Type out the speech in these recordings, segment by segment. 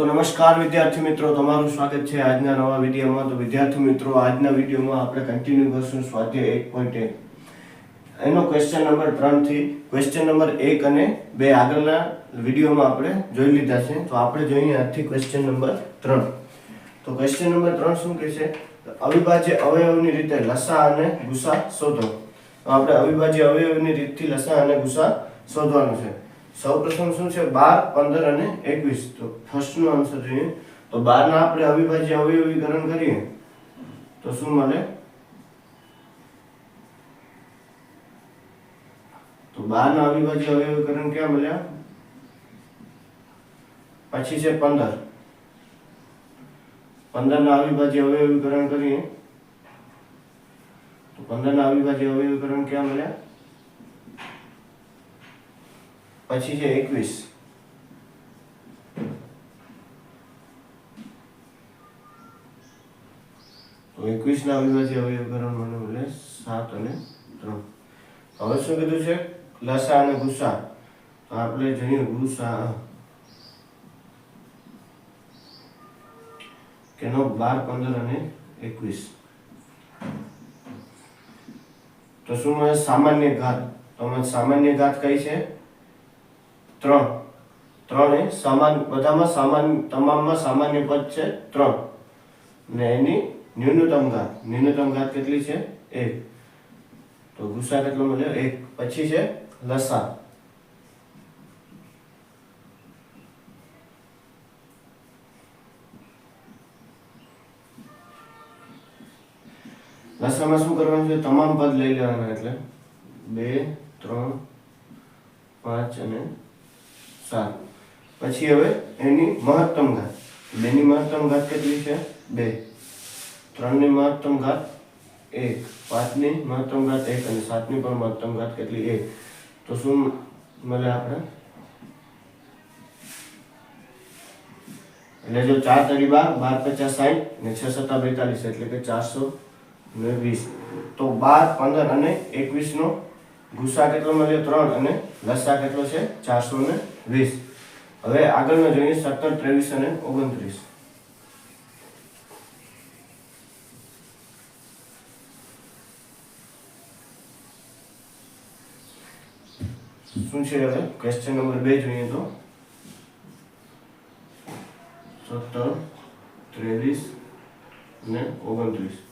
તો નમસ્કાર વિદ્યાર્થી મિત્રો, તમારું સ્વાગત છે આજના નવા વિડીયોમાં. તો વિદ્યાર્થી મિત્રો, આજના વિડીયોમાં આપણે કન્ટિન્યુ કરશું સ્વાધ્યાય એક પોઈન્ટ એક. એનો ક્વેશ્ચન નંબર ત્રણથી ક્વેશ્ચન નંબર એક અને બે આગળના વિડીયોમાં આપણે જોઈ લીધા છે. તો આપણે જોઈએ આજથી ક્વેશ્ચન નંબર ત્રણ. તો ક્વેશ્ચન નંબર ત્રણ શું કહે છે અવિભાજ્ય અવયવની રીતે લસા અને ગુસા શોધો. આપણે અવિભાજ્ય અવયવની રીતથી લસા અને ગુસા શોધવાનું છે. સૌપ્રથમ શું છે? બાર, પંદર અને એકવીસ. તો ફર્સ્ટ નો આન્સર જોઈએ. તો બાર ના આપણે અવિભાજ્ય અવયવીકરણ કરીએ. તો શું મળે? તો બાર ના અવિભાજ્ય અવયવીકરણ ક્યાં મળ્યા? પછી છે પંદર. પંદર ના અવિભાજ્ય અવયવીકરણ કરીએ. તો પંદર ના અવિભાજ્ય અવયવીકરણ ક્યાં મળ્યા? પછી છે એકવીસ. તો એકવીસ ના અવિભાજ્ય અવયવકરણ મને મળે સાત અને ત્રણ. હવે શું કીધું છે? લસા અને ગુસા તો આપણે જોઈએ ગુસા કેનો બાર, પંદર અને એકવીસ. તો શું સામાન્ય ઘાત. તો સામાન્ય ઘાત કઈ છે? ત્રણ. ત્રણ એ સામાન, બધામાં સામાન, તમામમાં સામાન્ય પદ છે ત્રણ. ને એની ન્યૂનતમ ઘાત. ન્યૂનતમ ઘાત કેટલી છે? એક. તો ગુસા કેટલો મળ્યો? એક. પછી છે લસા. લસામાં શું કરવાનું છે? તમામ પદ લઈ લેવાના એટલે બે, ત્રણ, પાંચ અને સાત પછી હવે એની મહત્તમ ઘાત. બેની મહત્તમ ઘાત કેટલી છે? બે. ત્રણની મહત્તમ ઘાત એક. પાંચની મહત્તમ ઘાત એક અને સાતની પણ મહત્તમ ઘાત કેટલી? એક. તો શું મળે આપણે? એટલે જો ચાર તરી બાર બાર પચાસ સાઠ ને છ સત્તા બેતાલીસ એટલે કે ચારસો ને વીસ. તો બાર, પંદર અને એકવીસ નો ગુસા કેટલો મળ્યો? ત્રણ અને લસા કેટલો છે? ચારસો ને વીસ. હવે આગળનો જોઈએ સત્તર, ત્રેવીસ અને ઓગણત્રીસ. શું છે હવે? ક્વેશ્ચન નંબર બે જોઈએ તો. સત્તર, ત્રેવીસ અને ઓગણત્રીસ.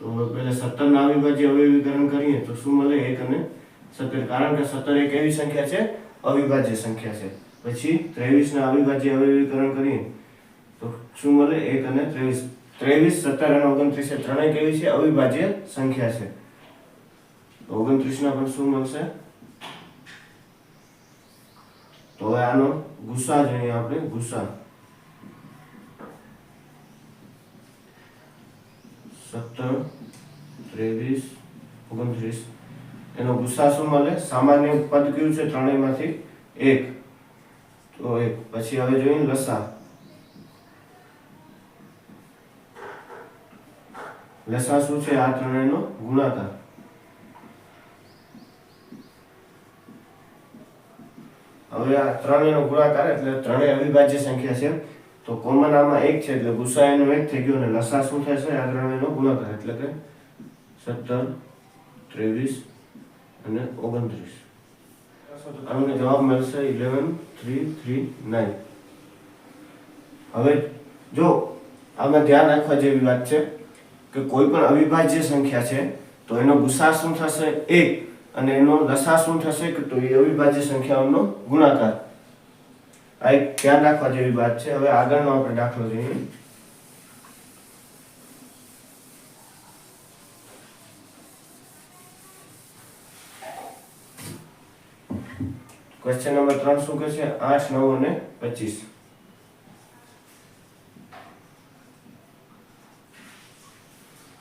તો પેલા સત્તરના અવિભાજ્ય અવયવીકરણ કરીએ તો શું મળે એક અને સત્તર? કારણ કે સત્તર એક એવી સંખ્યા છે? અવિભાજ્ય સંખ્યા છે. પછી ત્રેવીસ ના અવિભાજ્ય અવયવીકરણ કરીએ તો શું મળે? એક અને ત્રેવીસ. ત્રેવીસ, સત્તર અને ઓગણત્રીસ એ ત્રણેય કેવી છે? અવિભાજ્ય સંખ્યા છે. તો ઓગણત્રીસ ના પણ શું મળશે? તો હવે આનો ગુસા જોઈએ આપણે ગુસા સત્તર, ત્રેવીસ, ઓગણત્રીસ. એનો ગુસ્સા શું મળે. સામાન્ય પદ કયું છે? ત્રણેયમાંથી એક. તો એક. પછી હવે જોઈએ લસા. લસા શું છે? આ ત્રણેયનો ગુણાકાર. હવે આ ત્રણેયનો ગુણાકાર એટલે ત્રણેય અવિભાજ્ય સંખ્યા છે. તો કોમન આમાં એક છે એટલે ગુસા એનો એક થઈ ગયો અને લસા શું થશે આ ત્રણેયનો ગુણાકાર એટલે કે સત્તર, ત્રેવીસ અને ઓગણત્રીસ. તમને જવાબ મળશે ઇલેવન, થ્રી થ્રી, નાઇન. હવે જો આમાં ધ્યાન રાખવા જેવી વાત છે કે કોઈ પણ અવિભાજ્ય સંખ્યા છે, તો એનો ગુસા શું થશે? એક. અને એનો લસા શું થશે? કે તો એ અવિભાજ્ય સંખ્યાઓનો ગુણાકાર. આ એક ધ્યાન રાખવા જેવી વાત છે. હવે આગળનો આપણે દાખલો જોઈએ. ક્વેશ્ચન નંબર ત્રણ શું કહે છે આઠ, નવ અને પચીસ.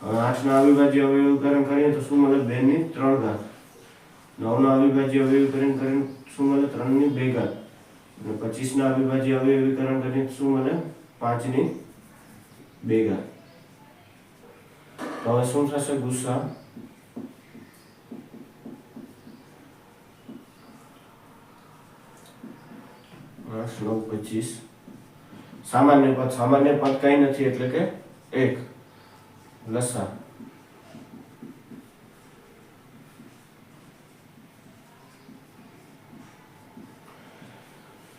હવે આઠ ના અવિભાજ્ય અવયવીકરણ કરીએ તો શું મળે? બે ની ત્રણ ઘાત. નવ ના અવિભાજ્ય અવયવીકરણ કરીને શું મળે? ત્રણની બે ઘાત. અને પચીસ ના અવિભાજ્ય અવયવીકરણ કરીને શું મળે? પાંચની બે તો હવે શું થશે ગુસ્સા? આઠ નવ પચીસ. સામાન્ય પદ સામાન્ય પદ કઈ નથી, એટલે કે એક. લસા.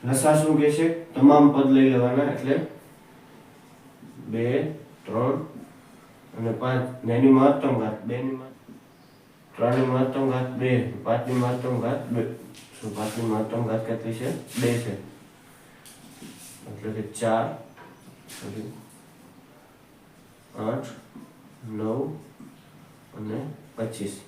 લસા શું કે છે, તમામ પદ લઈ લેવાના એટલે બે, ત્રણ અને પાંચ. નેની મહત્તમ ઘાત બે ની ત્રણની મહત્તમ ઘાત, બે. પાંચની મહત્તમ ઘાત, બે. શું પાંચની મહત્તમ ઘાત કેટલી છે? બે છે. એટલે કે ચાર આઠ, નવ અને પચીસ.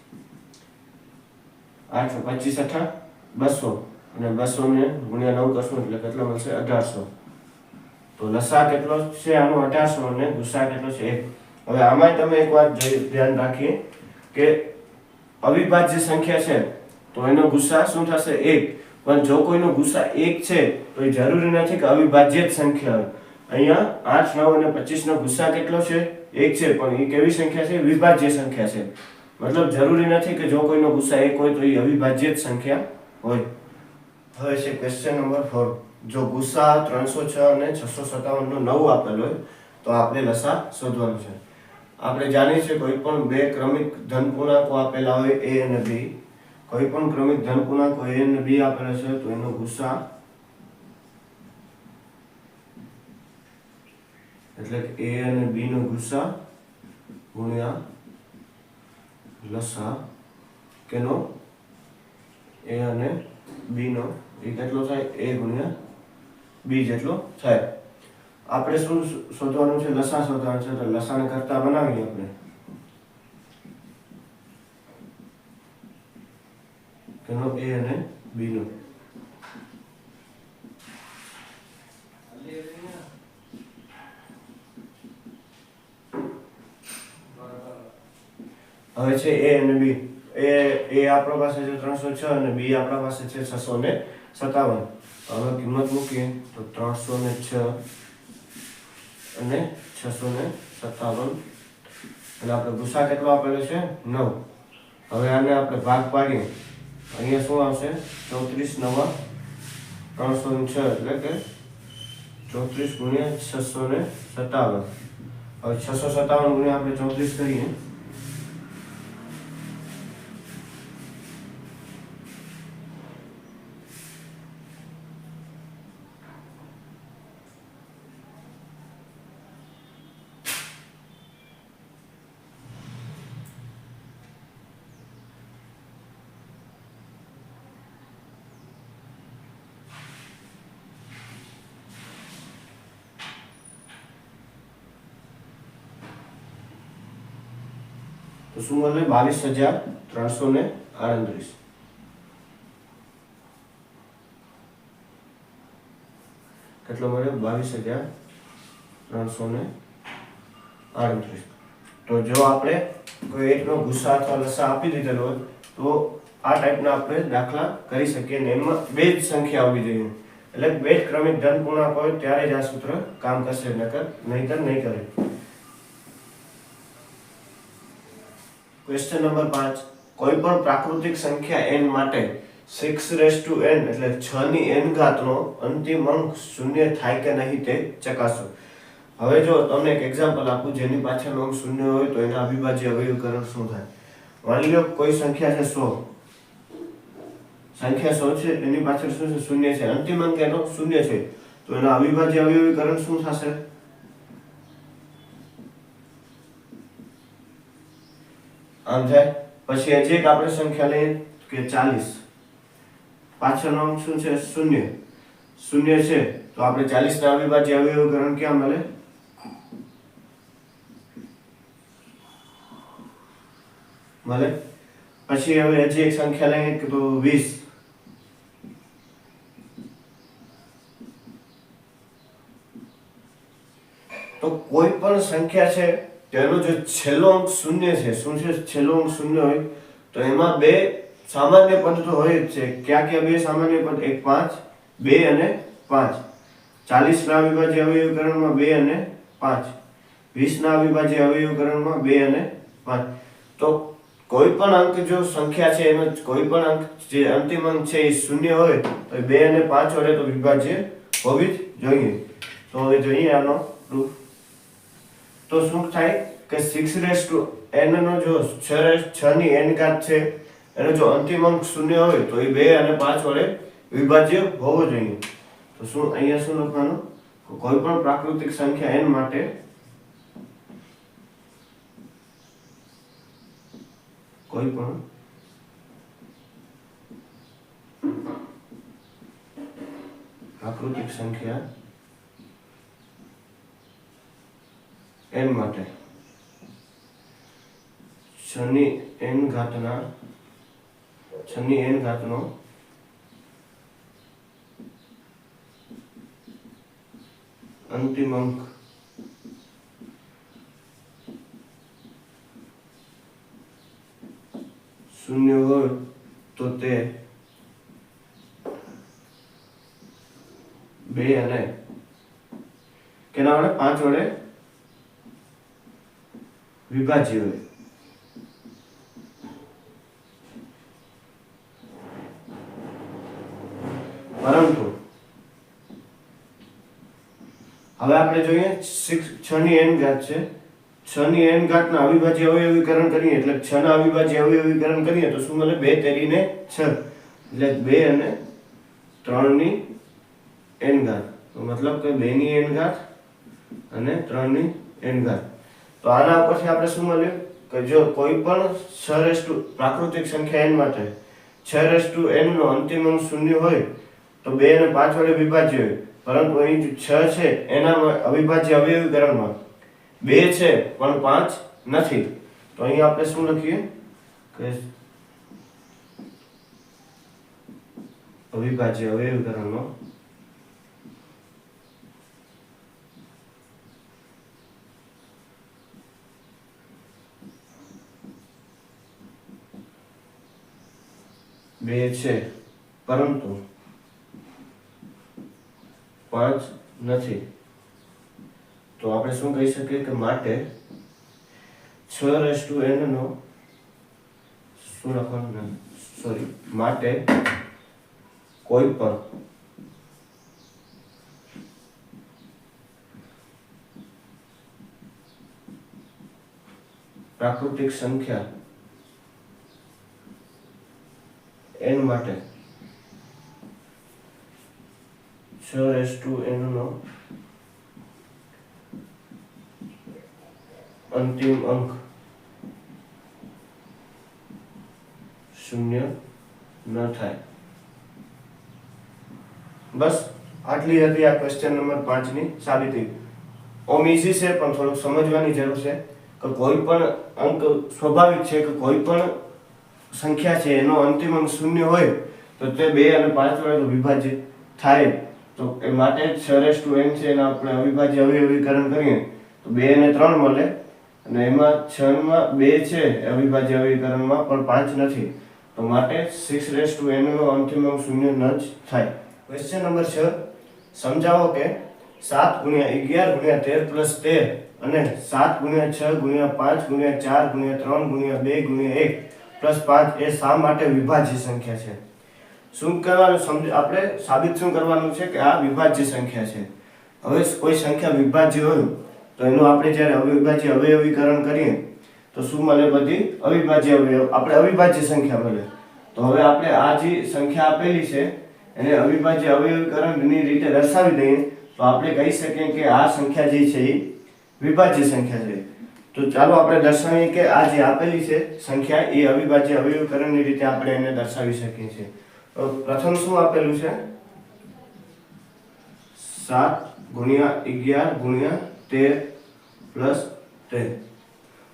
આઠ પચીસ અઠા બસો. અને બસો ને ગુણ્યા નવ કરશું એટલે કેટલો મળશે? અઢારસો. તો લસા કેટલો છે? આનો અઢારસો અને ગુસા કેટલો છે? એક. હવે આમાં તમે એક વાત ધ્યાન રાખીએ કે અવિભાજ્ય સંખ્યા છે, તો એનો ગુસા શું થશે? એક. પણ જો કોઈનો ગુસા એક છે, તો એ જરૂરી નથી કે અવિભાજ્ય જ સંખ્યા હોય. અહીંયા આઠ, નવ અને પચીસ નો ગુસ્સા કેટલો છે? એક છે, પણ એ કેવી સંખ્યા છે? વિભાજ્ય સંખ્યા છે. મતલબ જરૂરી નથી કે જો કોઈનો ગુસ્સા એક હોય તો એ અવિભાજ્ય જ સંખ્યા હોય. હવે છે ક્વેશ્ચન નંબર ફોર જો ગુસ્સા ત્રણસો છ અને છસો સત્તાવન નો નવ આપેલ હોય, તો આપણે લસા શોધવાનું છે. આપણે જાણીએ છીએ કોઈ પણ બે ક્રમિક ધન પૂર્ણાંકો આપેલા હોય એ અને બી કોઈ પણ ક્રમિક ધન પૂર્ણાંકો એ અને બી આપેલા છે, તો એનો ગુસ્સા એટલે એ અને બી નો ગુસ્સા ગુણ્યા લસા, કેનો? એ અને બી નો એ કેટલો થાય એ ગુણ્યા બી જેટલો થાય. આપણે શું શોધવાનું છે? લસા શોધવાનું છે. તો લસાને કરતા બનાવીએ આપણે. કેનો એ અને બી નો. હવે છે એ અને બી એ એ આપણા પાસે છે ત્રણસો છ અને બી આપણા પાસે છે છસો ને સત્તાવન હવે કિંમત મૂકીએ તો ત્રણસો ને છ અને છસો ને સત્તાવન અને આપણે ગુસા કેટલો આપેલો છે નવ હવે આને આપણે ભાગ પાડીએ અહીંયા શું આવશે ચોત્રીસ નવા ત્રણસો ને છ એટલે કે ચોત્રીસ ગુણ્યા છસો ને સત્તાવન હવે છસો સત્તાવન ગુણ્યા આપણે ચોત્રીસ કરીએ તો શું મળે? બાવીસ હજાર ત્રણસો ને આડત્રીસ. કેટલો મળ્યો બાવીસ હજાર ત્રણસો ને તો જો આપણે કોઈ એકનો ગુસ્સા અથવા લસા આપી દીધેલો હોય, તો આ ટાઈપના આપણે દાખલા કરી શકીએ ને એમાં બે જ સંખ્યા આવવી જોઈએ. એટલે બે જ ક્રમિક ધન પૂર્ણાંક હોય, ત્યારે જ આ સૂત્ર કામ કરશે, નકર નહીતર નહીં કરે. ક્વેશ્ચન નંબર પાંચ. કોઈ પણ પ્રાકૃતિક સંખ્યા n માટે સિક્સ રેસ ટુ એન એટલે છ ની n ઘાતનો અંતિમ અંક શૂન્ય થાય કે નહીં તે ચકાસો. હવે જો તમને એક એક્ઝામ્પલ આપું જેની પાછળનો અંક શૂન્ય હોય તો એના અવિભાજ્ય અવયવીકરણ શું થાય? માની લો કોઈ સંખ્યા છે સો. સંખ્યા સો છે, એની પાછળ શું છે? શૂન્ય છે. અંતિમ અંક એનો શૂન્ય છે. તો એના અવિભાજ્ય અવયવીકરણ શું થશે? આમ જાય. પછી હજી એક આપણે સંખ્યા લઈએ કે ચાલીસ. પાછળનો અંક શું છે? શૂન્ય. શૂન્ય છે. તો આપણે ચાલીસ ના અવિભાજ્ય અવયવીકરણ ક્યાં મળે? મળે? પછી હવે હજી એક સંખ્યા લઈએ કે તો વીસ. તો કોઈ પણ સંખ્યા છે તેનો જે છેલ્લો અંક શૂન્ય છે, શું છે છેલ્લો અંક શૂન્ય હોય? તો એમાં બે સામાન્ય પદ તો હોય જ છે. ક્યાં ક્યાં બે સામાન્ય પદ? એક પાંચ, બે અને પાંચ. ચાલીસ ના અવિભાજ્ય અવયવીકરણમાં બે અને પાંચ. વીસ ના અવિભાજ્ય અવયવીકરણમાં બે અને પાંચ. તો કોઈ પણ અંક જો સંખ્યા છે એનો કોઈ પણ અંક જે અંતિમ અંક છે એ શૂન્ય હોય, તો બે અને પાંચ વડે તો વિભાજ્ય હોવી જ જોઈએ. તો હવે જોઈએ આનો પ્રૂફ તો શું થાય કે સિક્સ રેસ ટુ એન નો જો છ રેસ છ ની એન ઘાત છે એનો જો અંતિમ અંક શૂન્ય હોય તો એ બે અને પાંચ વડે વિભાજ્ય હોવો જોઈએ. તો શું અહીંયા શું લખવાનું? કોઈ પણ પ્રાકૃતિક સંખ્યા n માટે કોઈ પણ પ્રાકૃતિક સંખ્યા n માટે. છની એન ઘાતના છની એન ઘાતનો અંતિમ અંક. શૂન્ય હોય તો તે બે અને કેના વડે? પાંચ વડે? વિભાજ્ય. પરંતુ, હવે આપણે જોઈએ છ ની એન ઘાત છે. છ ની એન ઘાતના અવિભાજ્ય અવયવીકરણ કરીએ, એટલે છ ના અવિભાજ્ય અવયવીકરણ કરીએ, તો શું મળે? બે તેરીને છ. એટલે બે અને ત્રણની એન ઘાત. મતલબ કે બે ની એન ઘાત અને ત્રણની એન ઘાત. તો આના ઉપરથી આપણે શું મળ્યું? કે જો કોઈ પણ છ પ્રાકૃતિક સંખ્યા n માટે છ રેસ ટુ એનનો અંતિમ અંક શૂન્ય હોય, તો બે અને પાંચ વડે વિભાજ્ય હોય. પરંતુ અહીં જે છ છે, એના અવિભાજ્ય અવયવીકરણમાં બે છે, પણ પાંચ નથી. તો અહીં આપણે શું લખીએ? કે અવિભાજ્ય અવયવીકરણમાં બે છે પરંતુ પાંચ નથી. તો આપણે શું કહી શકીએ કે માટે છ રેસ ટુ એન નો શું લખવાનું સોરી માટે કોઈ પણ પ્રાકૃતિક સંખ્યા માટે. અંતિમ અંક. શૂન્ય ન થાય. બસ, આટલી હતી આ ક્વેશ્ચન નંબર પાંચની સાબિતી. ઓમ ઇઝી છે, પણ થોડુંક સમજવાની જરૂર છે કે કોઈ પણ અંક સ્વાભાવિક છે કે કોઈ પણ સંખ્યા છે, એનો અંતિમ અંક શૂન્ય હોય, તો તે બે અને પાંચ વડે તો વિભાજિત થાય. તો એ માટે છ રેસ ટુ એન છે એના આપણે અવિભાજ્ય અવયવીકરણ કરીએ. તો બે અને ત્રણ મળે, અને એમાં છ માં બે છે અવિભાજ્ય અવયવીકરણમાં, પણ પાંચ નથી. તો માટે સિક્સ રેસ ટુ એન નો અંતિમ અંક શૂન્ય ન જ થાય. ક્વેશ્ચન નંબર છ. સમજાવો કે સાત ગુણ્યા અગિયાર ગુણ્યા તેર પ્લસ તેર અને સાત ગુણ્યા છ ગુણ્યા પાંચ ગુણ્યા ચાર ગુણ્યા ત્રણ ગુણ્યા બે ગુણ્યા એક પ્લસ પાંચ એ શા માટે વિભાજ્ય સંખ્યા છે? શું કરવાનું? સમજ, આપણે સાબિત શું કરવાનું છે કે આ વિભાજ્ય સંખ્યા છે. હવે કોઈ સંખ્યા વિભાજ્ય હોય, તો એનું આપણે જ્યારે અવિભાજ્ય અવયવીકરણ કરીએ, તો શું મળે બધી? અવિભાજ્ય અવયવ, આપણે અવિભાજ્ય સંખ્યા મળે. તો હવે આપણે આ જે સંખ્યા આપેલી છે, એને અવિભાજ્ય અવયવીકરણની રીતે દર્શાવી દઈએ, તો આપણે કહી શકીએ કે આ સંખ્યા જે છે એ વિભાજ્ય સંખ્યા છે. તો ચાલો આપણે દર્શાવીએ કે આ જે આપેલી છે, સંખ્યા એ અવિભાજ્ય અવયવીકરણની રીતે આપણે એને દર્શાવી શકીએ છીએ. તો પ્રથમ શું આપેલું છે? સાત ગુણ્યા અગિયાર ગુણ્યા તેર પ્લસ તેર.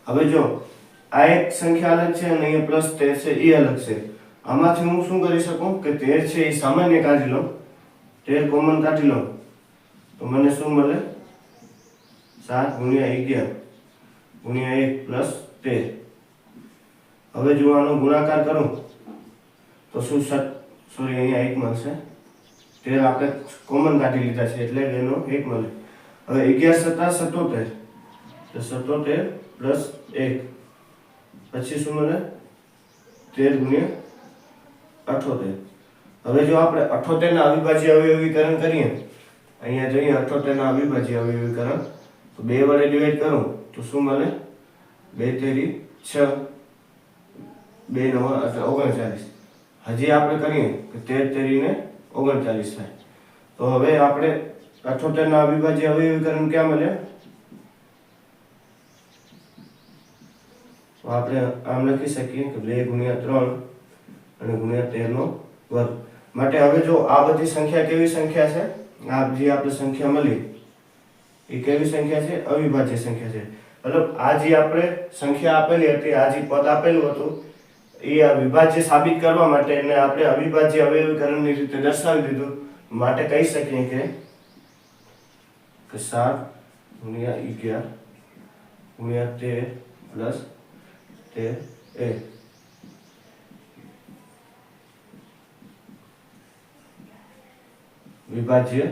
હવે જો આ એક સંખ્યા અલગ છે અને અહીંયા પ્લસ તેર છે, એ અલગ છે. આમાંથી હું શું કરી શકું કે તેર છે એ સામાન્ય કાઢી લઉં? તેર કોમન કાઢી લઉં? તો મને શું મળે? સાત ગુણ્યા અગિયાર. ગુણ્યા એક પ્લસ તેર હવે જો આનો ગુણાકાર કરું, તો શું સત સોરી અહીંયા એક મળશે. તેર આપણે કોમન કાઢી લીધા છે, એટલે એનો એક મળે. હવે અગિયાર સત્તા સત્તોતેર. તો સત્તોતેર પ્લસ એક. પછી શું મળે? તેર ગુણ્યા અઠોતેર. હવે જો આપણે અઠોતેરના અવિભાજ્ય અવયવીકરણ કરીએ, અહીંયા જોઈએ અઠોતેરના અવિભાજ્ય અવયવીકરણ. તો બે વડે ડિવાઈડ કરું. તો શું મળે? બે તેરી છ. બે નવ એટલે ઓગણચાલીસ. હજી આપણે કરીએ કે તેર તેરીને ઓગણચાલીસ થાય. તો હવે આપણે અઠોતેરના અવિભાજ્ય અવયવીકરણ ક્યાં મળે? આપણે આમ લખી શકીએ કે બે ગુણ્યા ત્રણ અને ગુણ્યા તેરનો વર્ગ. માટે હવે જો આ બધી સંખ્યા કેવી સંખ્યા છે? આ જે આપણે સંખ્યા મળી, એ કેવી સંખ્યા છે? અવિભાજ્ય સંખ્યા છે. મતલબ આ જે આપણે સંખ્યા આપેલી હતી, આ જે પદ આપેલું હતું, એ આ વિભાજ્ય સાબિત કરવા માટે એને આપણે અવિભાજ્ય અવયવીકરણની રીતે દર્શાવી દીધું. માટે કહી શકીએ કે સાત ગુણ્યા અગિયાર ગુણ્યા તેર પ્લસ તેર એ. વિભાજ્ય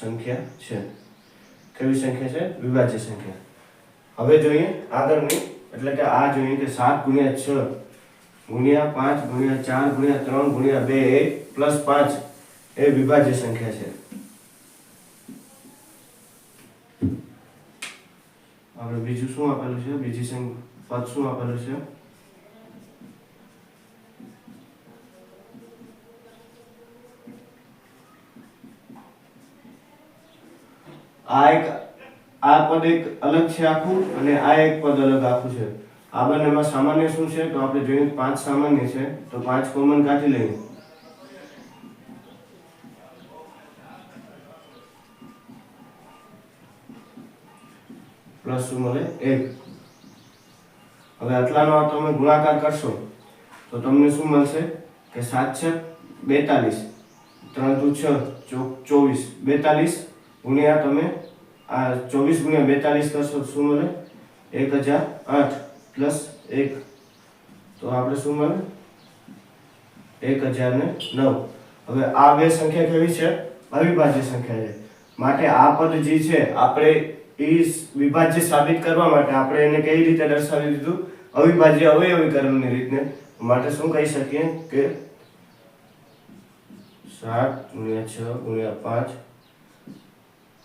સંખ્યા છે. કેવી સંખ્યા છે? વિભાજ્ય સંખ્યા. હવે જોઈએ આગળની એટલે કે આ જોઈએ કે સાત ગુણ્યા છ ગુણ્યા પાંચ ગુણ્યા ચાર ગુણ્યા ત્રણ ગુણ્યા બે એ પ્લસ પાંચ એ વિભાજ્ય સંખ્યા છે. આપણે બીજું શું આપેલું છે? બીજી સંખ્યા પદ શું આપેલું છે? આ એક આ પદ એક અલગ છે આખું અને આ એક પદ અલગ આખું છે. આ બંનેમાં સામાન્ય શું છે? તો આપણે જોઈએ પાંચ સામાન્ય છે, તો પાંચ કોમન કાઢી લઈએ. પ્લસ શું મળે? એક. હવે આટલાનો તમે ગુણાકાર કરશો, તો તમને શું મળશે? કે સાત છે, બેતાલીસ. ત્રણ દુ છ ચોવીસ. બેતાલીસ ગુણ્યા તમે આ ચોવીસ ગુણ્યા બેતાલીસ કરશો શું મળે? એક હજાર આઠ પ્લસ એક. તો આપણે શું મળે? એક હજાર ને નવ. હવે આ બે સંખ્યા કેવી છે? અવિભાજ્ય સંખ્યા છે. માટે આ પદ જે છે, આપણે એ વિભાજ્ય સાબિત કરવા માટે આપણે એને કઈ રીતે દર્શાવી દીધું? અવિભાજ્ય અવયવીકરણની રીતને. માટે શું કહી શકીએ કે સાત ગુણ્યા છ ગુણ્યા પાંચ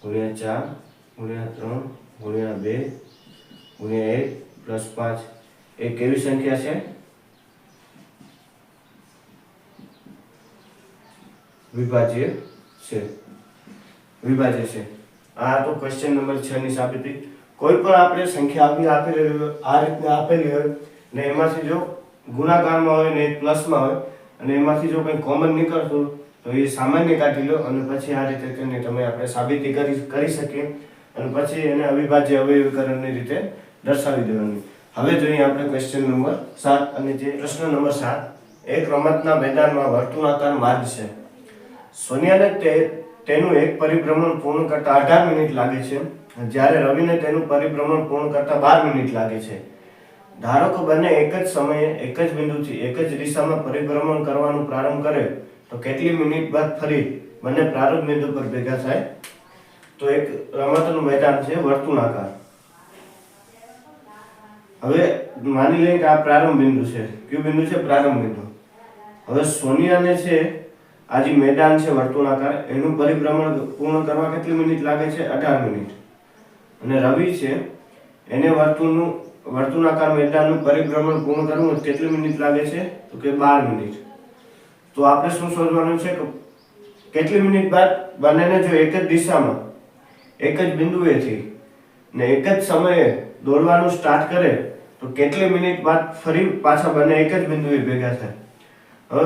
ગુણ્યા ચાર ગુણ્યા ત્રણ, ગુણ્યા બે, ગુણ્યા એક, પ્લસ પાંચ. એ કેવી સંખ્યા છે? વિભાજ્ય છે. વિભાજ્ય છે. આ તો ક્વેશ્ચન નંબર છ ની સાબિતી. કોઈ પણ આપણે સંખ્યા આપી આપેલી હોય, આ રીતના આપેલી હોય, ને એમાંથી જો ગુણાકારમાં હોય ને પ્લસમાં હોય, અને એમાંથી જો કંઈ કોમન નીકળતું તો એ સામાન્ય કાઢી લો અને પછી આ રીતે કરીને તમે આપણે સાબિતી કરી કરી શકીએ. અને પછી એને અવિભાજ્ય અવયવીકરણની રીતે દર્શાવી દેવાની. હવે જોઈએ આપણે ક્વેશ્ચન નંબર સાત અને જે પ્રશ્ન નંબર સાત એક રમતના મેદાનમાં વર્તુળાકાર માર્ગ છે. સોનિયાને તે, તેનું એક પરિભ્રમણ પૂર્ણ કરતા અઢાર મિનિટ લાગે છે. જ્યારે રવિને તેનું પરિભ્રમણ પૂર્ણ કરતા બાર મિનિટ લાગે છે. ધારો કે બંને એક જ સમયે, એક જ બિંદુથી, એક જ દિશામાં પરિભ્રમણ કરવાનું પ્રારંભ કરે તો કેટલી મિનિટ બાદ ફરી બંને પ્રારંભ બિંદુ પર ભેગા થાય? તો એક રમતનું મેદાન છે, વર્તુળાકાર. હવે માની લઈએ કે આ પ્રારંભ બિંદુ છે. કયું બિંદુ છે? પ્રારંભ બિંદુ. હવે સોનિયાને છે, આ જે મેદાન છે વર્તુળાકાર, એનું પરિભ્રમણ પૂર્ણ કરવા કેટલી મિનિટ લાગે છે? અઢાર મિનિટ. અને રવિ છે, એને વર્તુળનું, વર્તુળાકાર મેદાનનું પરિભ્રમણ પૂર્ણ કરવું કેટલી મિનિટ લાગે છે? તો કે બાર મિનિટ. તો આપણે શું શોધવાનું છે કે કેટલી મિનિટ બાદ બંનેને જો એક જ દિશામાં એક જ બિંદુએથી ને એક જ સમયે દોડવાનું સ્ટાર્ટ કરે, તો કેટલી મિનિટ બાદ ફરી પાછા બંને એક જ બિંદુએ ભેગા થાય? હવે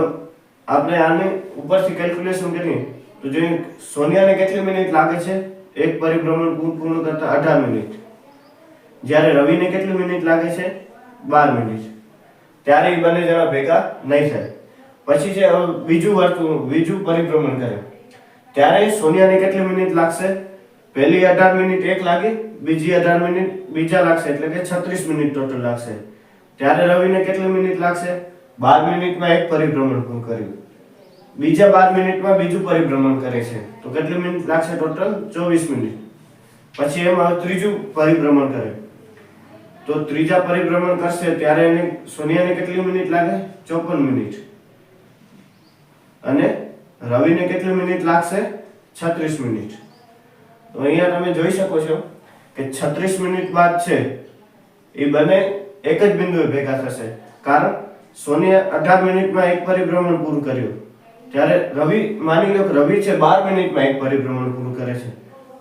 આપણે આને ઉપરથી કેલ્ક્યુલેશન કરીએ, તો જોઈએ સોનિયાને કેટલી મિનિટ લાગે છે? એક પરિભ્રમણ પૂર્ણ કરતા અઢાર મિનિટ. જ્યારે રવિને કેટલી મિનિટ લાગે છે? બાર મિનિટ. ત્યારે એ બંને જણા ભેગા નહીં થાય. પછી છે બીજું વર્તુ બીજું પરિભ્રમણ કરે. ત્યારે સોનિયાને કેટલી મિનિટ લાગશે? પહેલી અઢાર મિનિટ એક લાગી, બીજી અઢાર મિનિટ બીજા લાગશે, એટલે કે છત્રીસ મિનિટ ટોટલ લાગશે. ત્યારે રવિને કેટલી મિનિટ લાગશે? બાર મિનિટમાં એક પરિભ્રમણ પૂર્ણ કર્યું. બીજા બાર મિનિટમાં બીજું પરિભ્રમણ કરે છે. તો કેટલી મિનિટ લાગશે ટોટલ ચોવીસ મિનિટ. પછી એમાં ત્રીજું પરિભ્રમણ કરે. તો ત્રીજા પરિભ્રમણ કરશે ત્યારે એને સોનિયાને કેટલી મિનિટ લાગે? ચોપન મિનિટ. અને રવિને કેટલી મિનિટ લાગશે? છત્રીસ મિનિટ. તો અહીંયા તમે જોઈ શકો છો કે છત્રીસ મિનિટ બાદ છે, એ બંને એક જ બિંદુએ ભેગા થશે. કારણ સોનિયા અઢાર મિનિટમાં એક પરિભ્રમણ પૂરું કર્યું. ત્યારે રવિ, માની લો કે રવિ છે, બાર મિનિટમાં એક પરિભ્રમણ પૂરું કરે છે.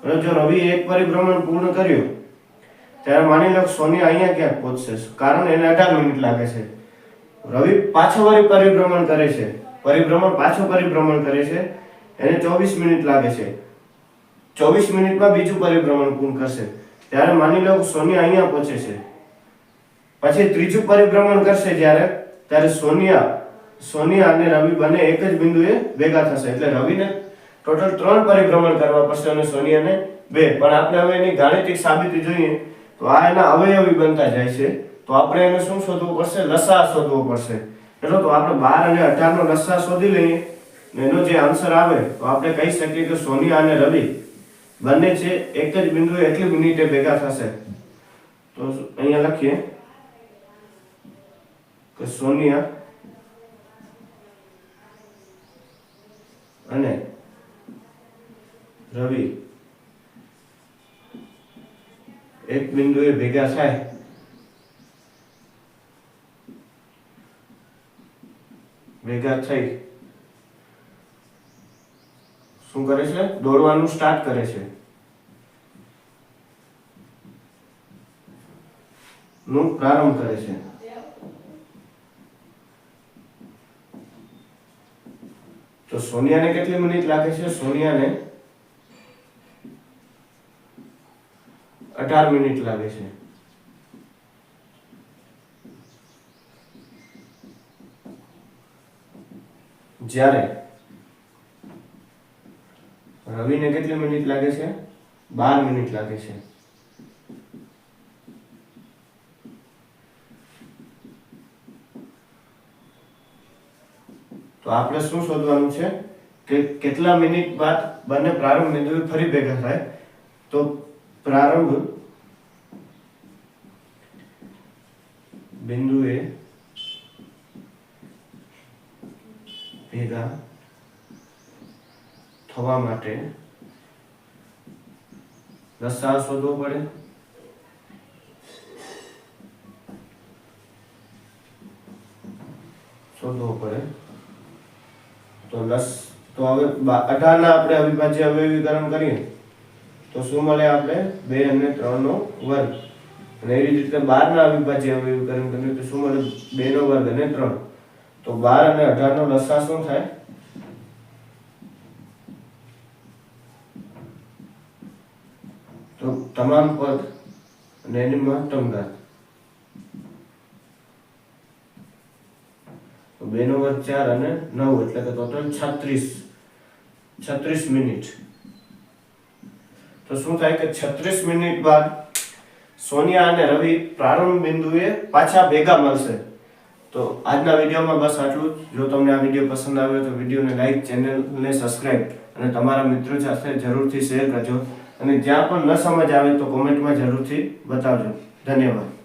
અને જો રવિ એક પરિભ્રમણ પૂર્ણ કર્યું, ત્યારે માની લો સોનિયા અહીંયા ક્યાંક પહોંચશે. કારણ એને અઢાર મિનિટ લાગે છે. રવિ પાછો વળી પરિભ્રમણ કરે છે. પરિભ્રમણ પાછો પરિભ્રમણ કરે છે. એને ચોવીસ મિનિટ લાગે છે. ચોવીસ મિનિટમાં બીજું પરિભ્રમણ પૂર્ણ કરશે. ત્યારે માની લો સોનિયા અહીંયા પહોંચે છે. પછી ત્રીજું પરિભ્રમણ કરશે જ્યારે, ત્યારે સોનિયા સોનિયા અને રવિ બંને એક જ બિંદુએ ભેગા થશે. એટલે રવિને ટોટલ ત્રણ પરિભ્રમણ કરવા પડશે અને સોનિયાને બે. પણ આપણે હવે એની ગાણિતિક સાબિતી જોઈએ. તો આ એના અવયવી બનતા જાય છે. તો આપણે એને શું શોધવું પડશે? લસા શોધવો પડશે. એટલે તો આપણે બાર અને અઢાર નો લસા શોધી લઈએ. એનો જે આન્સર આવે, તો આપણે કહી શકીએ કે સોનિયા અને રવિ બંને છે, એક જ બિંદુએ એટલી મિનિટે ભેગા થશે. તો અહીંયા લખીએ કે સોનિયા અને રવિ એક બિંદુએ ભેગા થાય. ભેગા થઈ. શું કરે છે? દોડવાનું સ્ટાર્ટ કરે છે. નું પ્રારંભ કરે છે. તો સોનિયાને કેટલી મિનિટ લાગે છે? સોનિયાને અઢાર મિનિટ લાગે છે. જ્યારે રવિને કેટલી મિનિટ લાગે છે? બાર મિનિટ લાગે છે. તો આપણે શું શોધવાનું છે? કે કેટલા મિનિટ બાદ બંને પ્રારંભ બિંદુએ ફરી ભેગા થાય? તો પ્રારંભ બિંદુએ ભેગા થવા માટે લસાઅ શોધવો પડે. શોધવો પડે. તો લસ, તો હવે અઢાર ના આપણે અવિભાજ્ય અવયવીકરણ કરીએ. તો શું મળે આપણે? બે અને ત્રણ નો વર્ગ. અને એવી જ રીતે બાર ના અવિભાજ્ય અવયવીકરણ કરીએ તો શું મળે? બે નો વર્ગ અને ત્રણ. તો બાર અને અઢાર નો લસા શું થાય? તો તમામ પદ અને એની મહત્તમ ઘાત બે નો વર્ગ ચાર અને નવ, એટલે કે ટોટલ છત્રીસ. છત્રીસ મિનિટ. તો શું થાય કે છત્રીસ મિનિટ બાદ સોનિયા અને રવિ પ્રારંભ બિંદુએ પાછા ભેગા મળશે. તો આજના વિડીયોમાં બસ આટલું જ. તમને આ વીડિયો પસંદ આવ્યો તો વિડીયોને લાઈક, ચેનલને સબસ્ક્રાઇબ અને તમારા મિત્રો સાથે જરૂરથી શેર કરજો. અને જ્યાં પણ ન સમજ આવે તો કોમેન્ટમાં જરૂરથી બતાવજો. ધન્યવાદ.